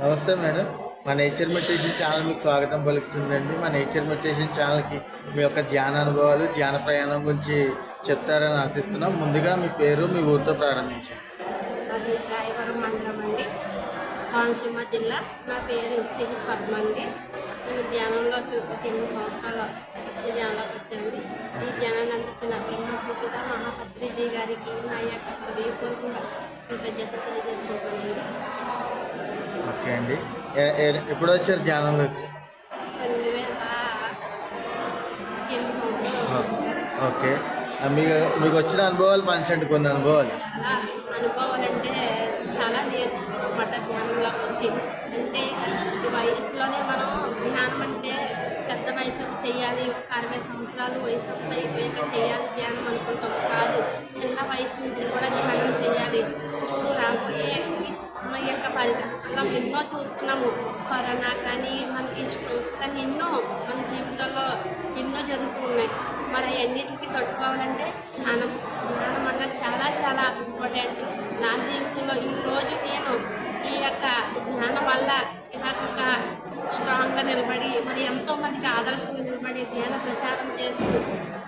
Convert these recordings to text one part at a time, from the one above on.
నమస్తే మేడం. మా nature meditation channel మీకు స్వాగతం పలుకుతుందండి. మా నేచర్ మెడిటేషన్ ఛానల్కి మీ యొక్క ధ్యాన అనుభవాలు ధ్యాన ప్రయాణం గురించి చెప్తారని ఆశిస్తున్నాం. ముందుగా మీ పేరు మీ ఊరితో ప్రారంభించండి. అది రాయవరం మండలం అండి. కోనసీమ జిల్లా. నా పేరు సిహెచ్ పద్మ అండి. నేను ధ్యానంలోకి ఒక ఎనిమిది సంవత్సరాల ఈ ధ్యానంలోకి వచ్చాను. ఈ ధ్యానాన్ని అందించిన బ్రహ్మశిఖిత మహాపత్రిజీ గారికి నా యొక్క హృదయపూర్వక కృతజ్ఞత తెలియజేసుకుంటానండి ఓకే అండి. ఎప్పుడు వచ్చారు ధ్యానంలోకి? ఓకే. ఆ, మీ మీకు వచ్చిన అనుభవాలు పంచండి కొన్ని అనుభవాలు? చాలా అనుభవాలంటే చాలా నేర్చుకోమాట ధ్యానంలోకి వచ్చి. అంటే ఈ వయసులోనే మనం ధ్యానం అంటే పెద్ద వయసులో చేయాలి అరవై సంవత్సరాలు వయసు అంతా అయిపోయాక చేయాలి ధ్యానం అనుకుంటాం. కాదు చిన్న వయసు నుంచి కూడా ధ్యానం చేయాలి ఇప్పుడు రాబోయే మన యొక్క పరిస్థితుల్లో ఎన్నో చూస్తున్నాము కరోనా కానీ మనకి ఇష్టం కానీ ఎన్నో మన జీవితంలో ఎన్నో జరుగుతున్నాయి. మరి అన్నిటికీ తట్టుకోవాలంటే ధ్యానం. మన అన్నది చాలా చాలా ఇంపార్టెంట్. నా జీవితంలో ఈ రోజు నేను ఈ యొక్క జ్ఞానం వల్ల ఇలాగ స్ట్రాంగ్గా నిలబడి మరి ఎంతో మందికి ఆదర్శంగా నిలబడి ధ్యాన ప్రచారం చేస్తూ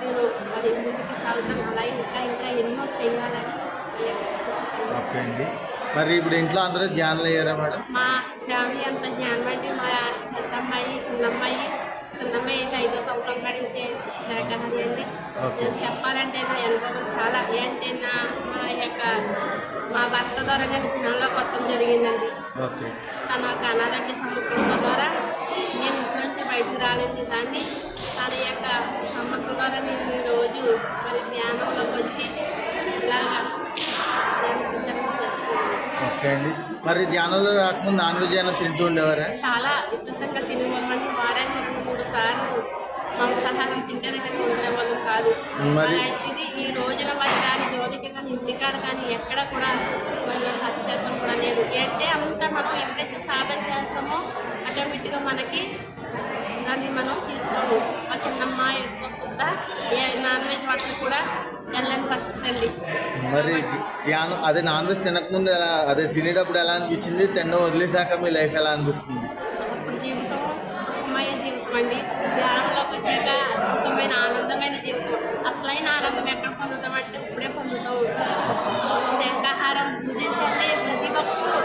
నేను మరి ముందుకు సాగుతాను అలా ఇంకా ఇంకా ఎన్నో చేయాలని ఓకే అండి. మరి ఇప్పుడు ఇంట్లో అందరూ ధ్యానం అయ్యారా మేడం? మా ఫ్యామిలీ అంతా జ్ఞానం అంటే మా పెద్దమ్మాయి చిన్నమ్మాయి చిన్నమ్మాయి అయితే ఐదో సంవత్సరం గడించే శాఖాహారి అండి. నేను చెప్పాలంటే నా అనుభవం చాలా. ఏంటంటే నా మా యొక్క మా భర్త ద్వారా నేను జ్ఞానంలో కొత్త జరిగిందండి. ఓకే. తన యొక్క అనారోగ్య సమస్యల ద్వారా నేను ఇంటి నుంచి బయటకు రాలేని దాన్ని తన యొక్క సమస్య ద్వారా నేను రోజు మరి ధ్యానంలోకి వచ్చి ఇలాగా ధ్యాన ఓకే అండి. మరి ధ్యానంలో రాకముందు నాన్ వెజ్ అయినా తింటూ ఉండేవారా? చాలా విపరీతంగా తినేవాళ్ళం. వారానికి రెండు మూడు సార్లు మాంసాహారం తింటేనే కానీ ఉండేవాళ్ళం కాదు. మరి- అలాంటిది ఈ రోజున మరి దాని జోలికి కానీ ఇంటికాడ కానీ ఎక్కడ కూడా మనం హత్యాసం కూడా లేదు. అంటే అంత మనం ఎప్పుడైతే సాధన చేస్తామో ఆటోమేటిక్గా మనకి దాన్ని మనం తీసుకోము. మా చిన్నమ్మాయి ఏ నాన్ వెజ్ కూడా వెళ్ళని పరిస్థితి అండి మరి ధ్యానం అదే నాన్ వెజ్ తినకముందు ఎలా అదే తినేటప్పుడు ఎలా అనిపించింది? తిన్న వదిలేసాక మీ లైఫ్ ఎలా అనిపిస్తుంది అప్పుడు జీవితం అమ్మాయి జీవితం అండి ధ్యానంలోకి వచ్చాక అద్భుతమైన ఆనందమైన జీవితం అసలైన ఆనందం ఎక్కడ పొందుతామంటే ఇప్పుడే పొందుతాం శాకాహారం భుజించండి ప్రతి ఒక్కరు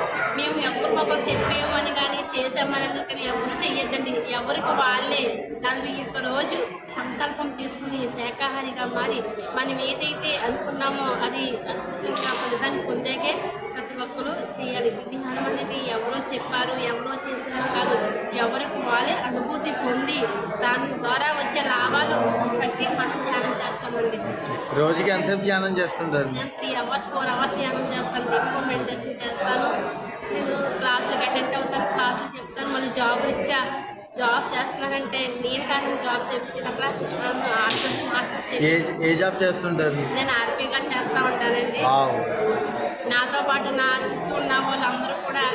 మేము ఎవరికొకరు చెప్పేమని కానీ చేసామని కానీ ఎవరు చెయ్యొద్దండి ఎవరికి వాళ్ళే. దాని ఒక రోజు సంకల్పం తీసుకుని శాకాహారిగా మారి మనం ఏదైతే అనుకున్నామో అది అద్భుతంగా ఫలితాన్ని పొందాకే ప్రతి ఒక్కరు చేయాలి. ధ్యానం అనేది ఎవరో చెప్పారు ఎవరో చేసినా కాదు. ఎవరికి వాళ్ళే అనుభూతి పొంది దాని ద్వారా వచ్చే లాభాలు బట్టి మనం ధ్యానం చేస్తామండి రోజుకి ఎంతసేపు ధ్యానం చేస్తుంటారు త్రీ అవర్స్ ఫోర్ అవర్స్ ధ్యానం చేస్తాను ఎక్కువ మెడిటేషన్ చేస్తాను అటెండ్ అవుతాను క్లాసులు చెప్తాను మళ్ళీ జాబ్ ఇచ్చా జాబ్ చేస్తున్నానంటే నేను కానీ జాబ్ చెప్పించినప్పుడు నన్ను ఆర్టిస్ట్ మాస్టర్ ఏ జాబ్ చేస్తుంటారు? నేను ఆర్పీగా చేస్తూ ఉంటానండి. నాతో పాటు నా చుట్టూ ఉన్న వాళ్ళందరూ కూడా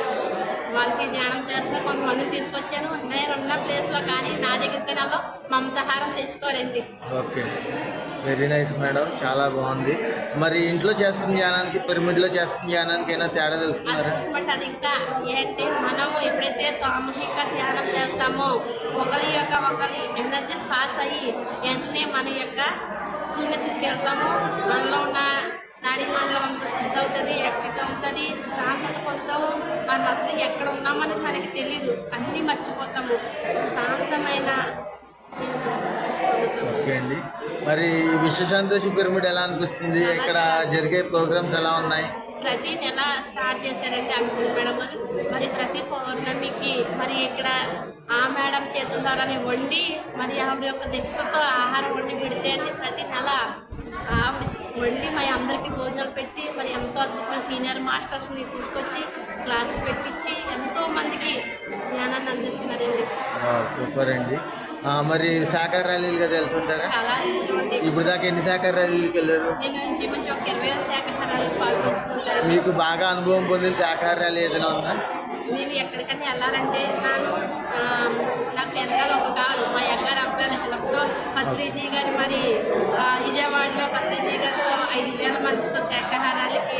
వాళ్ళకి ధ్యానం చేస్తారు కొంతమంది తీసుకొచ్చాను. నేను ఉన్న ప్లేస్లో కానీ నా దగ్గరికి నెలలో మాంసాహారం తెచ్చుకోరండి ఓకే. Very nice madam. చాలా బాగుంది. మరి ఇంట్లో చేస్తున్న ధ్యానానికి పిరమిడ్లో చేస్తున్న ధ్యానానికి అయినా తేడా తెలుసుకున్నారా? అద్భుతమంటే అది ఇంకా ఏంటి? మనము ఎప్పుడైతే సామూహిక ధ్యానం చేస్తామో ఒకరి యొక్క ఒకరి ఎనర్జీస్ పాస్ అయ్యి వెంటనే మన యొక్క శూన్యస్థితికి వెళ్తాము. మనలో ఉన్న నాడీ మండలం అంతా శుద్ధి అవుతుంది ఎక్కడికి అవుతుంది శాంతత పొందుతాము మనం అసలు ఎక్కడ ఉన్నామని మనకి తెలియదు అన్నీ మర్చిపోతాము. శాంతమైన జీవితం పొందుతాము. ఓకే అండి. మరి ఈ విశ్వ సంతోషి పిరమిడ్ ఎలా అనిపిస్తుంది? ఇక్కడ జరిగే ప్రోగ్రామ్స్ ఎలా ఉన్నాయి? ప్రతి నెల స్టార్ట్ చేశారండి అనుకుని మేడం గారు. మరి ప్రతి పౌర్ణమికి మరి ఇక్కడ ఆ మేడం చేతుల ద్వారానే వండి మరి ఆవిడ యొక్క దీక్షతో ఆహారం వండి పెడితే అండి ప్రతి నెల ఆవిడ వండి మరి అందరికీ భోజనాలు పెట్టి మరి ఎంతో అద్భుతమైన సీనియర్ మాస్టర్స్ని తీసుకొచ్చి క్లాస్ పెట్టించి ఎంతో మందికి జ్ఞానాన్ని అందిస్తున్నారండి సూపర్ అండి. మరి శాఖ ర్యాలీలు కదా వెళ్తుంటారా? చాలా ఇప్పుడు దాకా ఎన్ని శాఖ ర్యాలీలకు వెళ్ళారు? మీకు బాగా అనుభవం పొందిన శాఖ ర్యాలీ ఏదైనా ఉందా? నేను ఎక్కడికైనా వెళ్ళాలంటే నేను ఆ, నాకు వెనకాల ఒక కాదు మా ఎగ్గారు అబ్బాయిల హెల్ప్తో పత్రిజీ గారి మరి విజయవాడలో పత్రిజీ గారితో ఐదు వేల మందితో శాఖాహారాలకి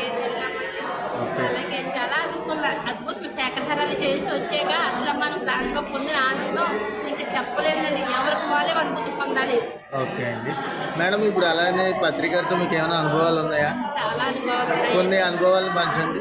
అలాగే చాలా అద్భుతం అద్భుతం శాఖాహారాలు చేసి వచ్చాక అసలు మనం దాంట్లో పొందిన ఆనందం ఇంకా చెప్పలేదండి ఎవరికి వాళ్ళే అనుభూతి పొందాలి. ఓకే అండి. మేడం ఇప్పుడు అలానే పత్రికలతో మీకు ఏమైనా అనుభవాలు ఉన్నాయా? చాలా అనుభవాలు ఉన్నాయి. కొన్ని అనుభవాలు పంచండి.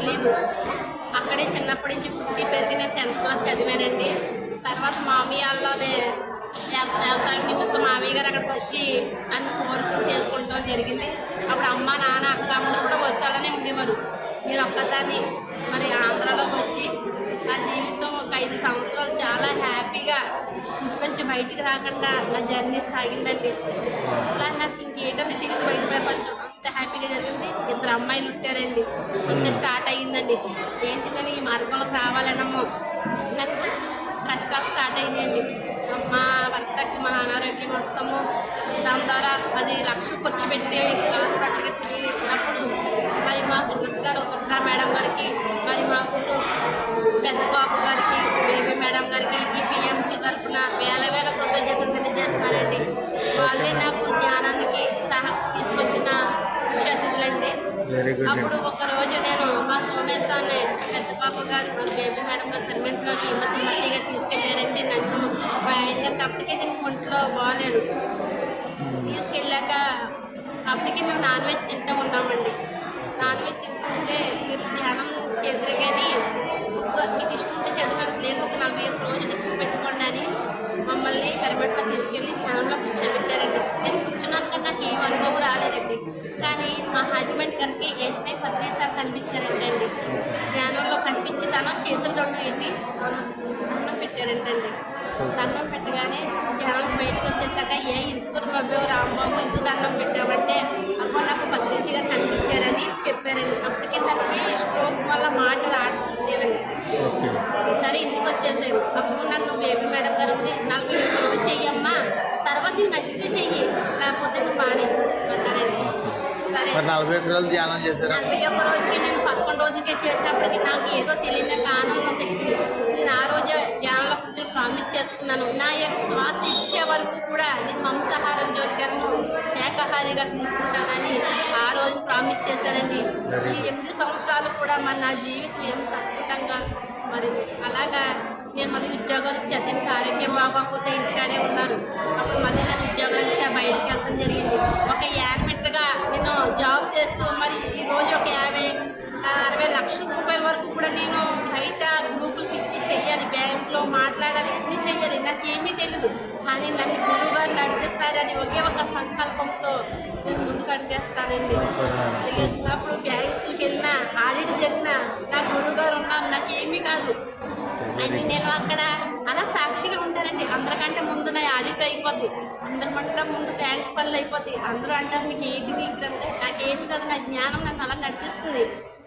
తెలియదు అక్కడే చిన్నప్పటి నుంచి పుట్టి పెరిగి నేను టెన్త్ క్లాస్ చదివానండి. తర్వాత మామయ్యలోనే వ్యవ- వ్యవసాయం నిమిత్తం మామయ్య గారు అక్కడికి వచ్చి అన్ని కోరిక చేసుకుంటాం జరిగింది. అప్పుడు అమ్మ నాన్న అక్క అందరూ కూడా వర్షాలనే ఉండేవారు. నేను ఒక్కదాన్ని మరి ఆంధ్రాలోకి వచ్చి నా జీవితం ఒక ఐదు సంవత్సరాలు చాలా హ్యాపీగా ఇంటి నుంచి బయటికి రాకుండా నా జర్నీ సాగిందండి. అసలు నాకు ఇంకేటనే తెలియదు బయట ప్రపంచం. ఎంత హ్యాపీగా జరిగింది. ఇద్దరు అమ్మాయిలు ఉంటారండి అంతే స్టార్ట్ అయ్యిందండి. ఏంటి నేను ఈ మార్గంలోకి రావాలనమ్మో. కష్టాలు స్టార్ట్ అయ్యాయండి మా భర్తకి మా అనారోగ్యం వస్తాము. దాని ద్వారా పది లక్షలు ఖర్చు పెట్టి హాస్పిటల్కి తిరిగినప్పుడు మరి మా ఉన్నత గారు దుర్గా మేడం గారికి మరి మా ఊరు పెద్ద బాబు గారికి బేబీ మేడం గారికి ఈ పిఎంసీ తరఫున వేల వేల కృతజ్ఞతలు తెలియజేస్తానండి. వాళ్ళే నాకు ధ్యానానికి సహా తీసుకొచ్చిన అతిథులండి వెరీ గుడ్ అండి అప్పుడు ఒక రోజు నేను మా సోమేశాన్ని పెద్ద పాప గారు మా బేబీ మేడం గారు టెర్మెంట్లోకి మంచిగా చిన్నయ్య తీసుకెళ్ళారండి నన్ను మా ఆయన అప్పటికే నేను ఒంట్లో బాగాలేదు తీసుకెళ్ళాక అప్పటికే మేము నాన్ వెజ్ తింటూ ఉన్నామండి. నాన్ వెజ్ తింటుంటే మీరు ధ్యానం చేద్దరు కానీ ఒక మీకు ఇష్టం ఉంటే చదవడానికి లేదు ఒక నలభై ఒక రోజు దీక్ష పెట్టుకోండి అని మమ్మల్ని పెరమెట్లో తీసుకెళ్ళి ధ్యానంలో వచ్చాను నేను కూర్చున్నాను కానీ నాకు ఏం అనుభవం రాలేదండి కానీ మా గారికి వెంటనే పత్రిసారి కనిపించారండి అండి ధ్యానంలో కనిపించి తన చేతులు రెండు ఏంటి దండం పెట్టారంటండి. దండం పెట్టగానే జనాలు బయటకు వచ్చేసాక ఏ ఇంటికి నవ్వావు రాంబాబు ఇంటికి దండం పెట్టావంటే అగో నాకు పత్రికగా కనిపించారని చెప్పారండి. అప్పటికే తనకి స్ట్రోక్ వల్ల మాట రావట్లేదండి ఓకే. సరే ఇంటికి వచ్చేసాను అప్పుడు నన్ను బేబీ మేడం గారు ఉంది నలభై చెయ్యమ్మా తర్వాత నీకు నచ్చితే చెయ్యి లేకపోతే నువ్వు బాగానే అన్నారండి. మరి నలభై ఒక్క రోజులు ధ్యానం చేశారా? నలభై ఒక్క రోజుకి నేను పదకొండు రోజులకే చేసినప్పటికీ నాకు ఏదో తెలియని ఆనంద శక్తి నేను ఆ రోజే ధ్యానంలో కూర్చొని ప్రామిస్ చేసుకున్నాను. నా యొక్క శ్వాస ఇచ్చే వరకు కూడా నేను మాంసాహారం జోలికను శాకాహారిగా తీసుకుంటానని ఆ రోజు ప్రామిస్ చేశానండి. ఈ ఎనిమిది సంవత్సరాలు కూడా మరి నా జీవితం ఎంత అద్భుతంగా మరి అలాగా నేను మళ్ళీ ఉద్యోగం ఇచ్చా దీనికి ఆరోగ్యం బాగోకపోతే ఇంటికాడే ఉన్నారు అప్పుడు మళ్ళీ నేను ఉద్యోగం ఇచ్చా బయటికి వెళ్ళడం జరిగింది. ఒక యానిమేటర్గా నేను జాబ్ చేస్తూ మరి ఈ రోజు ఒక యాభై అరవై లక్షల రూపాయల వరకు కూడా నేను బయట గ్రూపులకి ఇచ్చి చెయ్యాలి బ్యాంకులో మాట్లాడాలి అన్నీ చెయ్యాలి. నాకు ఏమీ తెలియదు కానీ నన్ను గురువు గారు నడిపిస్తారని ఒకే ఒక సంకల్పంతో నేను ముందుకు అడిగేస్తానండి సూపర్. మేడం చేసినప్పుడు బ్యాంకులకి వెళ్ళినా ఆడిట్ జరిగినా నా గురువు గారు ఉన్నారు నాకు ఏమీ కాదు అని నేను అక్కడ అలా సాక్షిగా ఉంటానండి అందరికంటే ముందు అయిపోద్ది. అందరి మంట ముందు ప్యాంట్ పనులు అయిపోద్ది. అందరూ అంటారు నీకు ఏంటి నీకు అంటే నాకేమి కాదు నా జ్ఞానం నాకు అలా నడిపిస్తుంది.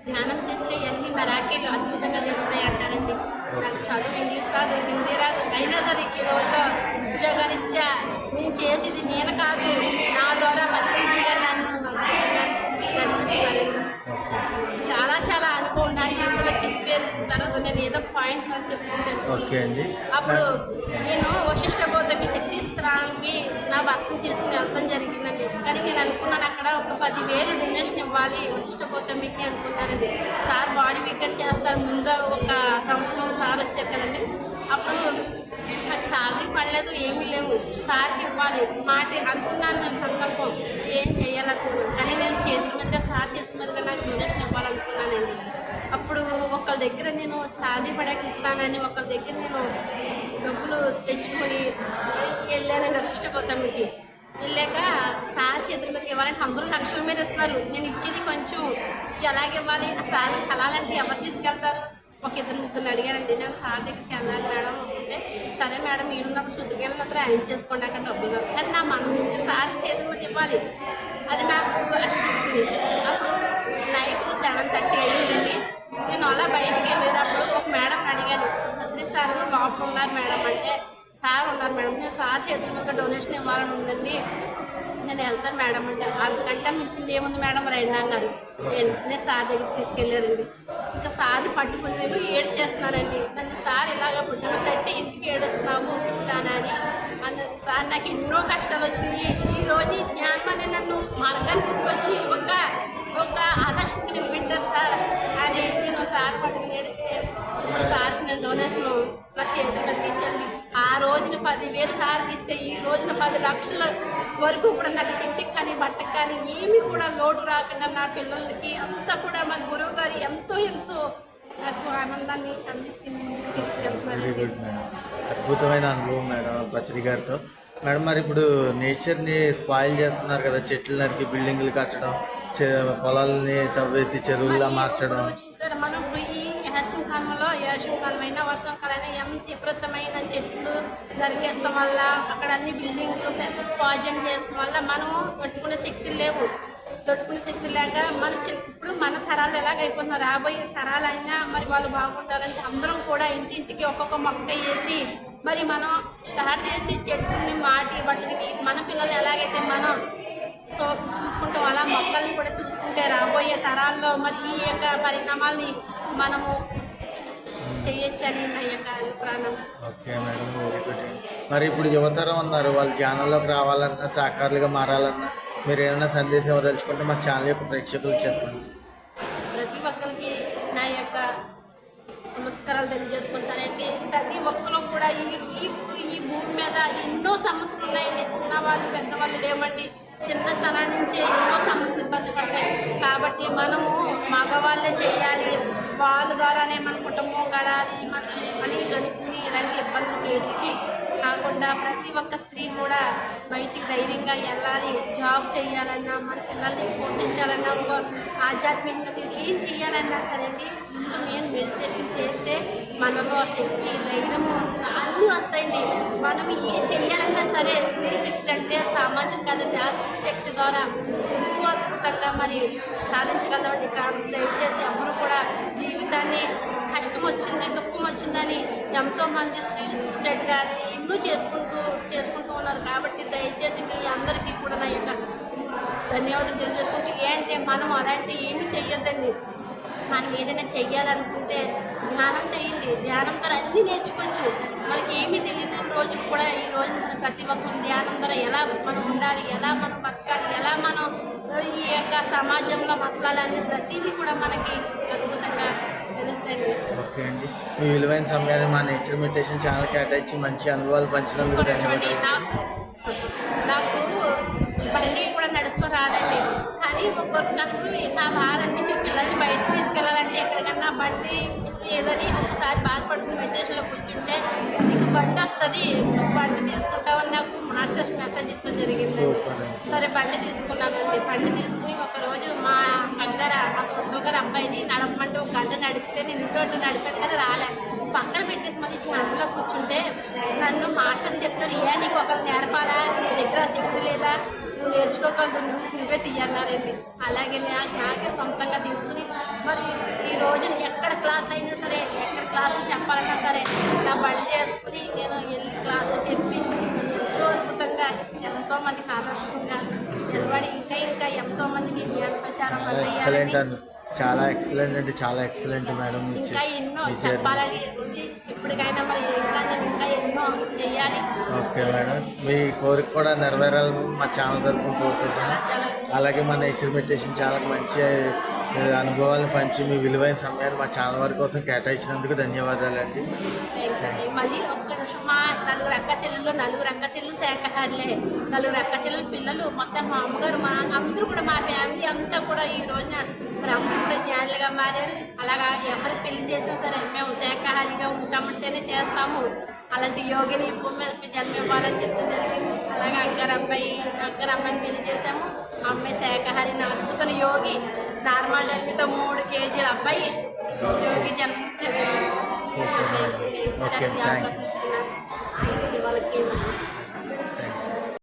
జ్ఞానం చేస్తే ఇవన్నీ మెరాకీలు అద్భుతంగా జరుగుతాయి అంటారండి. నాకు చదువు ఇంగ్లీష్ రాదు హిందీ రాదు. అయినా సరే ఈ రోజులో ఉద్యోగాలు ఇచ్చా. నేను చేసేది నేను కాదు. నా ద్వారా పత్రిజీ తర్వాత నేను ఏదో పాయింట్ అని చెప్పుకుంటాను. ఓకే అండి. అప్పుడు నేను వశిష్ఠ గౌతమి శక్తి స్థానానికి నా భర్తను తీసుకుని వెళ్తాం జరిగిందండి. కానీ నేను అనుకున్నాను అక్కడ ఒక పదివేలు డొనేషన్ ఇవ్వాలి వశిష్ఠ గౌతమికి అనుకున్నానండి. సార్ బాడీ వీకెట్ చేస్తారు. ముందు ఒక సంవత్సరం సార్ వచ్చారు కదండి. అప్పుడు నాకు సాలరీ పడలేదు ఏమీ లేవు. సార్కి ఇవ్వాలి. మాట అనుకున్నాను నేను సంకల్పం. ఏం చేయాలనుకున్నాను కానీ నేను చేతుల మీదుగా సార్ చేతుల మీదుగా దగ్గర నేను శాలరీ పడాక ఇస్తానని ఒకళ్ళ దగ్గర నేను డబ్బులు తెచ్చుకొని వెళ్ళానండి వశిష్ట గౌతమికి వెళ్ళాక సార్ చేతుల మీదకి ఇవ్వాలంటే అందరూ లక్షల మీద ఇస్తారు. నేను ఇచ్చేది కొంచెం ఎలాగ ఇవ్వాలి? ఆ సార్ కలాలంటే ఎవరు తీసుకెళ్తారు? ఒక ఇద్దరు ముగ్గురు అడిగారండి. నేను సార్ దగ్గరికి వెళ్ళాలి మేడం అంటే సరే మేడం ఈడున్నప్పుడు శుద్ధిగా మాత్రం ఆయన చేసుకోండి అక్కడ డబ్బులు కానీ నా మనసు సార్ చేతుల మీద ఇవ్వాలి. అది నాకు బయటికి వెళ్ళినప్పుడు ఒక మేడం అడిగాను అద్రి సార్ లోపల ఉన్నారు మేడం. అంటే సార్ ఉన్నారు మేడం నేను సార్ చేతుల మీద డొనేషన్ ఇవ్వాలని ఉందండి. నేను వెళ్తాను మేడం. అంటే అంతకంటే మించింది ఏముంది మేడం? రండి అన్నారు. వెంటనే సార్ దగ్గరికి తీసుకెళ్ళారండి. ఇంకా సార్ని పట్టుకుని నేను ఏడు చేస్తున్నానండి నన్ను సార్ ఇలాగ భుజం తట్టి ఎందుకు ఏడుస్తున్నావు అని? అన్నది. సార్ నాకు ఎన్నో కష్టాలు వచ్చినాయి. ఈ రోజు ఈ జ్ఞానం అనే నన్ను మార్గాన్ని తీసుకొచ్చి ఒక ఒక ఆదర్శంగా నిలబెట్టారు సార్ అని నేను సార్ పట్టుకుని ఏడిస్తే సార్కి నేను డొనేషన్ నా చేతి మీద ఇచ్చండి ఆ రోజున పదివేలు సార్కి ఇస్తే ఈ రోజున పది లక్షల వరకు ఇప్పుడు నాకు తిండికి కానీ బట్టకి కానీ ఏమీ కూడా లోటు రాకుండా నా పిల్లలకి అంతా కూడా మా గురువు గారు ఎంతో ఎంతో నాకు ఆనందాన్ని అందించింది. వెరీ తీసుకెళ్తున్నారు గుడ్ మేడం అద్భుతమైన అనుభవం మేడం పత్రి గారితో. మేడం మరి ఇప్పుడు నేచర్ని స్పాయిల్ చేస్తున్నారు కదా చెట్లు నరికి బిల్డింగ్లు కట్టడం పొలాలని తవ్వేసి చెరువుల్లా మార్చడం చూసారు మనం ఇప్పుడు ఈ యాసం కాలంలో యాసం కోసం వర్షాకాలమైనా ఎంత విపరీతమైన చెట్లు నరికేస్తాం వల్ల అక్కడ అన్ని బిల్డింగ్లు పాయిజన్ చేస్తాం వల్ల మనం తట్టుకునే శక్తి లేవు. తట్టుకునే శక్తి లేక మన ఇప్పుడు మన తరాలు ఎలాగ రాబోయే తరాలైనా మరి వాళ్ళు బాగుండాలని అందరం కూడా ఇంటింటికి ఒక్కొక్క మొక్క వేసి మరి మనం స్టార్ట్ చేసి చెట్టుని మాటి వాటికి మన పిల్లలు ఎలాగైతే మనం సో చూసుకుంటాం అలా మొక్కల్ని కూడా చూసుకుంటే రాబోయే తరాల్లో మరి ఈ యొక్క పరిణామాల్ని మనము చేయొచ్చని నా యొక్క అభిప్రాయం. Okay madam very good. మరి ఇప్పుడు యువతరం ఉన్నారు వాళ్ళ ఛానల్లోకి రావాలన్నా సాకారులుగా మారాలన్నా మీరు ఏమైనా సందేశం ఇవ్వదలుచుకుంటే మా ఛానల్ యొక్క ప్రేక్షకులకు చెప్పండి. ప్రతి ఒక్కరికి నా యొక్క నమస్కారాలు తెలియజేసుకుంటానండి. ప్రతి ఒక్కరు కూడా ఈ ఈ ఈ భూమి మీద ఎన్నో సమస్యలు ఉన్నాయండి. చిన్నవాళ్ళు పెద్దవాళ్ళు లేవండి. చిన్నతనం నుంచే ఎన్నో సమస్యలు ఇబ్బంది పడతాయి. కాబట్టి మనము మగవాళ్ళే చేయాలి. వాళ్ళ ద్వారానే మన కుటుంబం గడాలి మన మనీ గడుపుని ఇలాంటి ఇబ్బందులు వేసి కాకుండా ప్రతి ఒక్క స్త్రీ కూడా బయటికి ధైర్యంగా వెళ్ళాలి. జాబ్ చేయాలన్నా మన పిల్లల్ని పోషించాలన్నా ఒక ఆధ్యాత్మికత ఏం చేయాలన్నా సరే అండి ముందు మెయిన్ మెడిటేషన్ చేస్తే మనలో ఆ శక్తి ధైర్యము అన్నీ వస్తాయండి. మనం ఏ చేయాలన్నా సరే స్త్రీ శక్తి అంటే సామాజిక కదండి ఆ స్త్రీ శక్తి ద్వారా ఎక్కువ అద్భుతంగా మరి సాధించగలవండి దయచేసి ఎవరు కూడా దాన్ని కష్టం వచ్చింది దుఃఖం వచ్చిందని ఎంతో మంది స్త్రీలు సూసైడ్ కానీ ఎన్నో చేసుకుంటూ చేసుకుంటూ ఉన్నారు. కాబట్టి దయచేసి మీ అందరికీ కూడా నా యొక్క ధన్యవాదాలు తెలియజేసుకుంటూ ఏంటంటే మనం అలాంటి ఏమి చెయ్యొద్దండి. మనం ఏదైనా చెయ్యాలనుకుంటే ధ్యానం చేయండి ధ్యానం ద్వారా అన్నీ నేర్చుకోవచ్చు. మనకి ఏమీ తెలియని రోజు కూడా ఈ రోజు ప్రతి ఒక్కరు ధ్యానం ద్వారా ఎలా మనం ఉండాలి ఎలా మనం బతకాలి ఎలా మనం ఈ యొక్క సమాజంలో మసలాలన్నీ ప్రతిదీ కూడా మనకి అద్భుతంగా ఓకే అండి. మీ విలువైన సమయాన్ని మా నేచర్ మెడిటేషన్ ఛానల్ కేటాయించి మంచి అనుభవాలు పంచినందుకు ధన్యవాదాలు. నాకు నాకు బండి కూడా నడుపుతూ రాదండి కానీ ఒక్కొక్క నాకు నా బాధ అనిపించి పిల్లల్ని బయటకు తీసుకెళ్ళాలంటే ఎక్కడికన్నా బండి ఏదని ఒకసారి బాధపడుకుని మెడిటేషన్లో కూర్చుంటే నీకు బండి వస్తుంది బండి తీసుకుంటావని నాకు మాస్టర్స్ మెసేజ్ ఇవ్వడం జరిగింది. సరే బండి తీసుకున్నానండి. బండి తీసుకుని ఒక రోజు మా దగ్గర గారు అబ్బాయిని నడపమంటే ఒక గంట నడిపితే నేను ఇంటో నడిపాను కానీ రాలే. పక్కన పెట్టేసి మళ్ళీ ఛానల్లో కూర్చుంటే నన్ను మాస్టర్స్ చెప్తారు ఏ నీకు ఒకరు నేర్పాలా? నీ దగ్గర శక్తి లేదా? నువ్వు నేర్చుకోగలదు నువ్వు నువ్వే తీయన్నారండి అలాగే నా- నాకే సొంతంగా తీసుకుని మరి ఈ రోజు ఎక్కడ క్లాస్ అయినా సరే ఎక్కడ క్లాసులు చెప్పాలన్నా సరే నా బండి చేసుకుని నేను వెళ్ళి క్లాసు చెప్పి ఎంతో అద్భుతంగా ఎంతో మందికి ఆదర్శంగా నిలబడి ఇంకా ఇంకా ఎంతో మందికి జ్ఞాన ప్రచారం వల్ల అండి చాలా ఎక్సలెంట్ అంటే చాలా ఎక్సలెంట్ మేడం మీ ఇంకా చే- ఎన్నో మీ జర్నీ చెప్పాలని ఉంది ఇప్పటికైనా మరి ఇంకా నేను ఇంకా ఎన్నో చేయాలి? ఓకే మేడం మీ కోరిక కూడా నెరవేరాలని మా ఛానల్ తరఫున కోరుకుంటున్నాను అలాగే మా నేచర్ మెడిటేషన్ చాలా మంచి అనుభవాలను పంచి మీ విలువైన సమయాన్ని మా ఛానల్ వారి కోసం కేటాయించినందుకు ధన్యవాదాలండి. అండి. మళ్ళీ ఒక్క నలుగురు అక్క చెల్లెళ్ళు నలుగురు అక్క చెల్లెలు శాఖహారులే నలుగురు అక్క చెల్లెలు పిల్లలు. మొత్తం మా అమ్మగారు మా అందరూ కూడా మా ఫ్యామిలీ అంతా కూడా ఈ రోజున మరి కూడా జ్ఞానులుగా మారారు. అలాగా ఎవరు పెళ్ళి చేసినా సరే మేము శాఖాహారిగా ఉంటామంటేనే చేస్తాము. అలాంటి యోగిని భూమి మీద జన్మ ఇవ్వాలని చెప్తూ జరిగింది అలాగే అక్కర్ అబ్బాయి అక్కర్ అమ్మాయిని పెళ్ళి చేశాము. ఆ అమ్మాయి శాఖాహారి అద్భుతమైన యోగి. నార్మల్ డెలివరీతో మూడు కేజీల అబ్బాయి. యోగి జన్మించాడు.